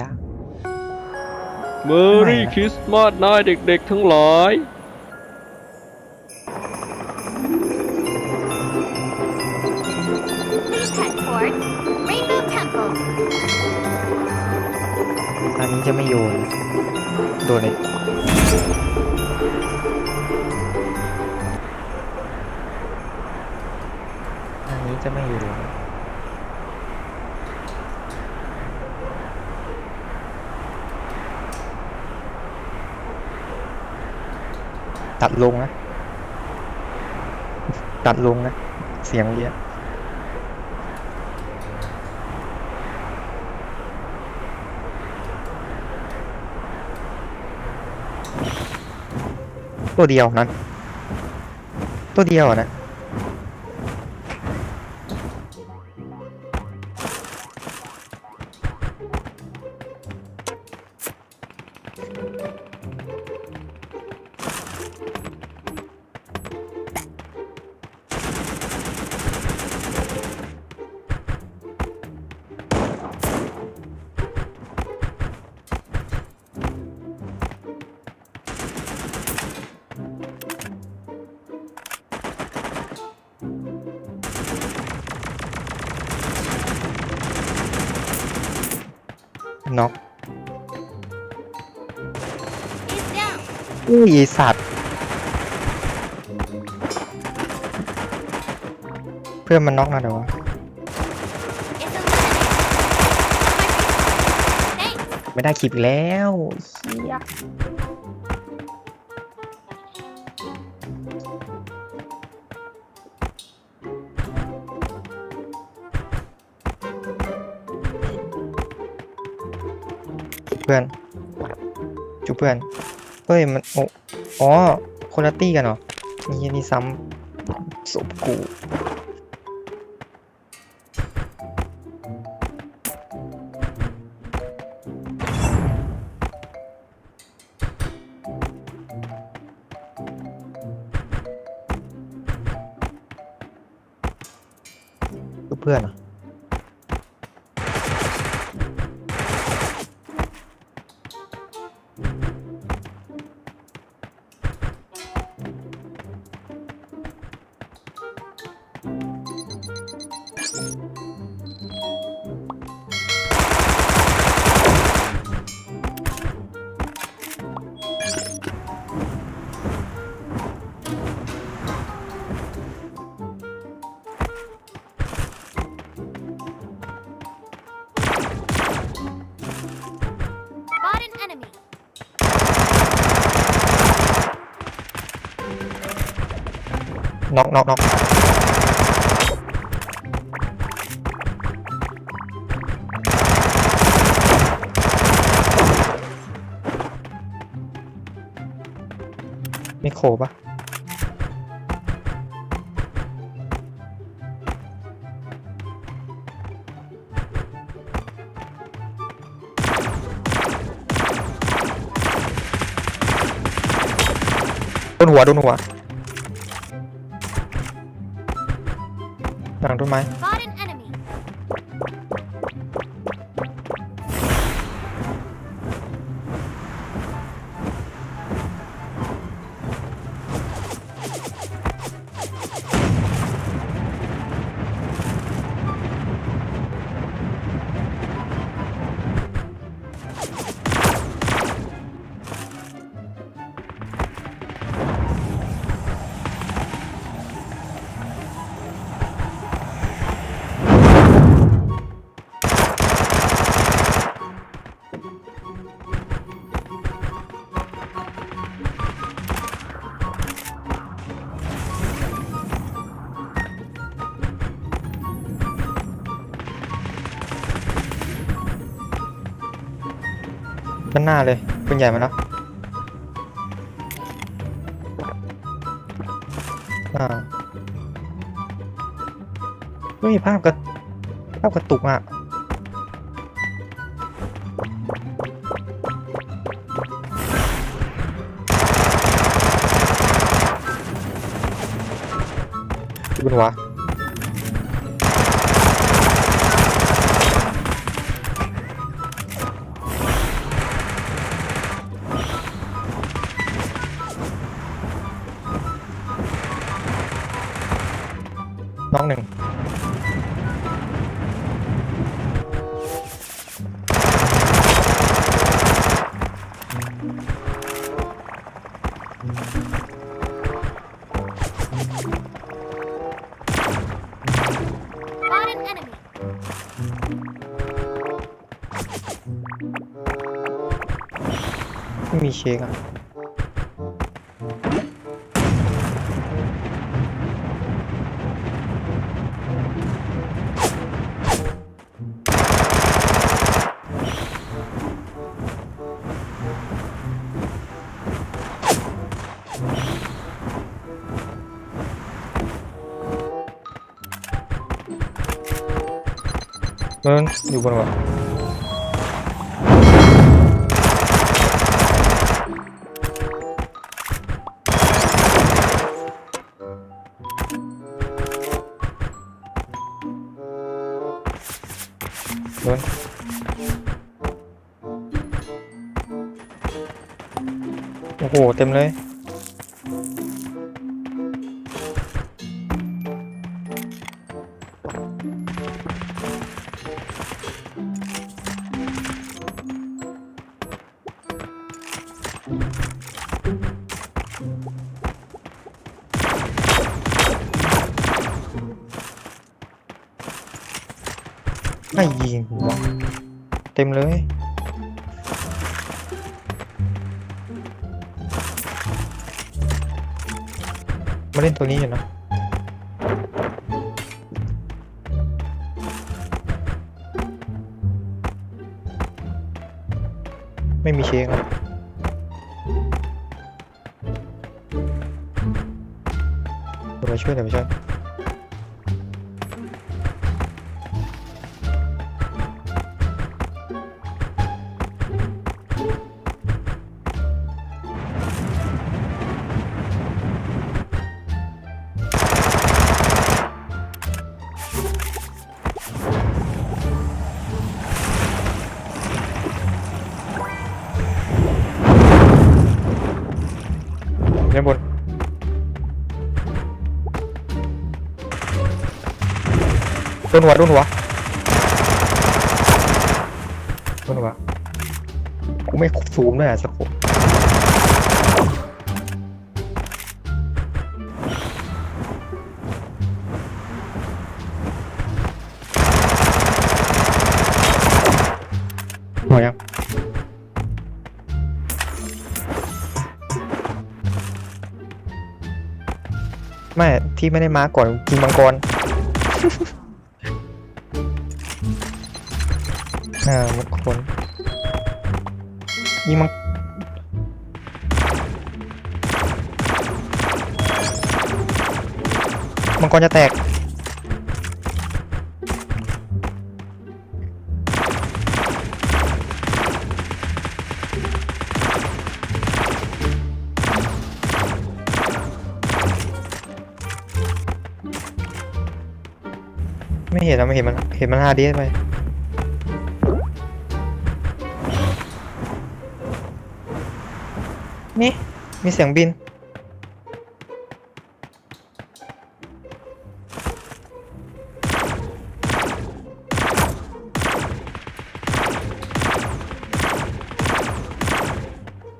ยากเมอรี่คริสต์มาสนายเด็กๆทั้งหลาย Please head toward Rainbow Temple. อันนี้จะไม่โยน โดนเลยอันนี้จะไม่โยน ตัดลงนะ ตัดลงนะ เสียงเยอะตัวเดียวนั้น ตัวเดียวนะ น็อก Is down. อุ้ยไอ้สัตว์ เพื่อนมันน็อกนะเดี๋ยววะ Is eliminated. Thanks. ไม่ได้คลิปอีกแล้วเฮีย พื่อน จุบเพื่อน เฮ้ยมันโอ้อ๋อคนละตี้กันเหรอนี่นี่ซ้ำศพกูเพื่อนอะ enemy. น็อกน็อกน็อกมีโคปะ นหัวโดนหัวหลังต้นไม้ ด้านหน้าเลยปืนใหญ่มาแล้วอ่าเฮ้ยภาพกระภาพกระตุกอะอยู่บนหัว ไม่มีเช็คอะเอิ้ โอ้โห เต็มเลย ไม่ยิงหัวเต็มเลย มาเล่นตัวนี้อยู่นะไม่มีเชงอเราช่วยหน่อยวไปช่วย นหัวโดนหัวโดนหัวกูไม่ซูมด้วยอะสักคนหัวยังไม่ ที่ไม่ได้มาก่อนกินมังกร อ่ามังกรยิงมังมังกรจะแตก ไม่เห็นอะไม่เห็นมัน เห็นมันฮาดีไป นี่ มีเสียงบิน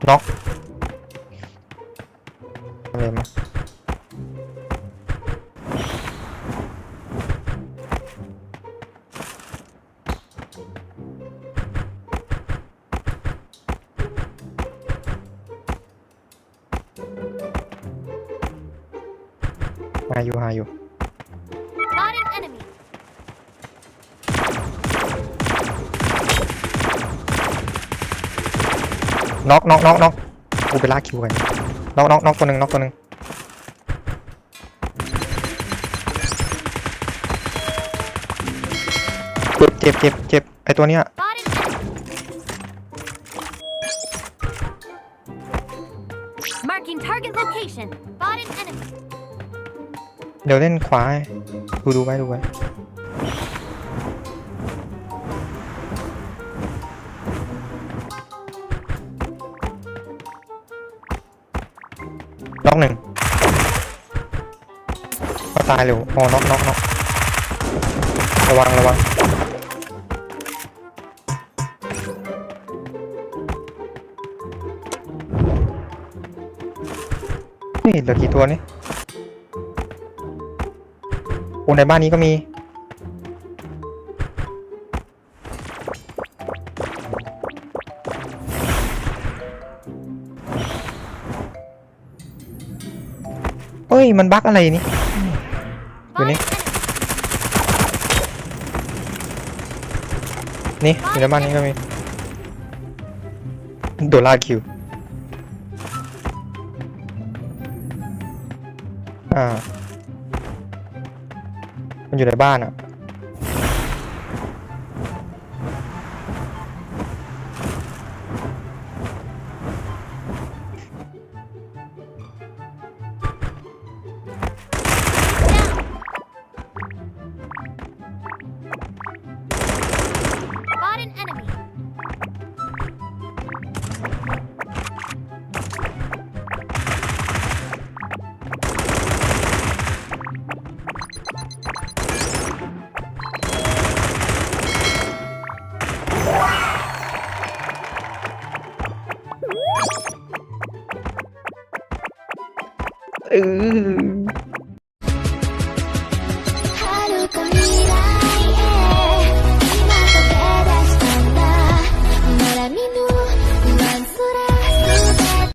น็อกาอยู่หาอยู่ Spot an enemy. น็อกน็อกน็อกน็อกกูไปลากคิวกันน็อกน็อกน็อกตัวหนึ่งน็อกตัวหนึ่งเจ็บเจ็บเจ็บเจ็บไอตัวเนี้ย Spot an enemy. Marking target location. Spot an enemy. เดี๋ยวเล่นขวาดูดูไว้ดูไว้น็อกหนึ่งตายเร็วอ๋อน็อกน็อกน็อกระวังระวังนี่เหลือกี่ตัวนี่ อ้ในบ้านนี้ก็มี เฮ้ย มันบั๊กอะไรนี่อยู่นี่ Spotted enemy. นี่ อยู่ในบ้านนี้ก็มี โดล่าคิว อ่ามัน อยู่ในบ้านอะ 嗯。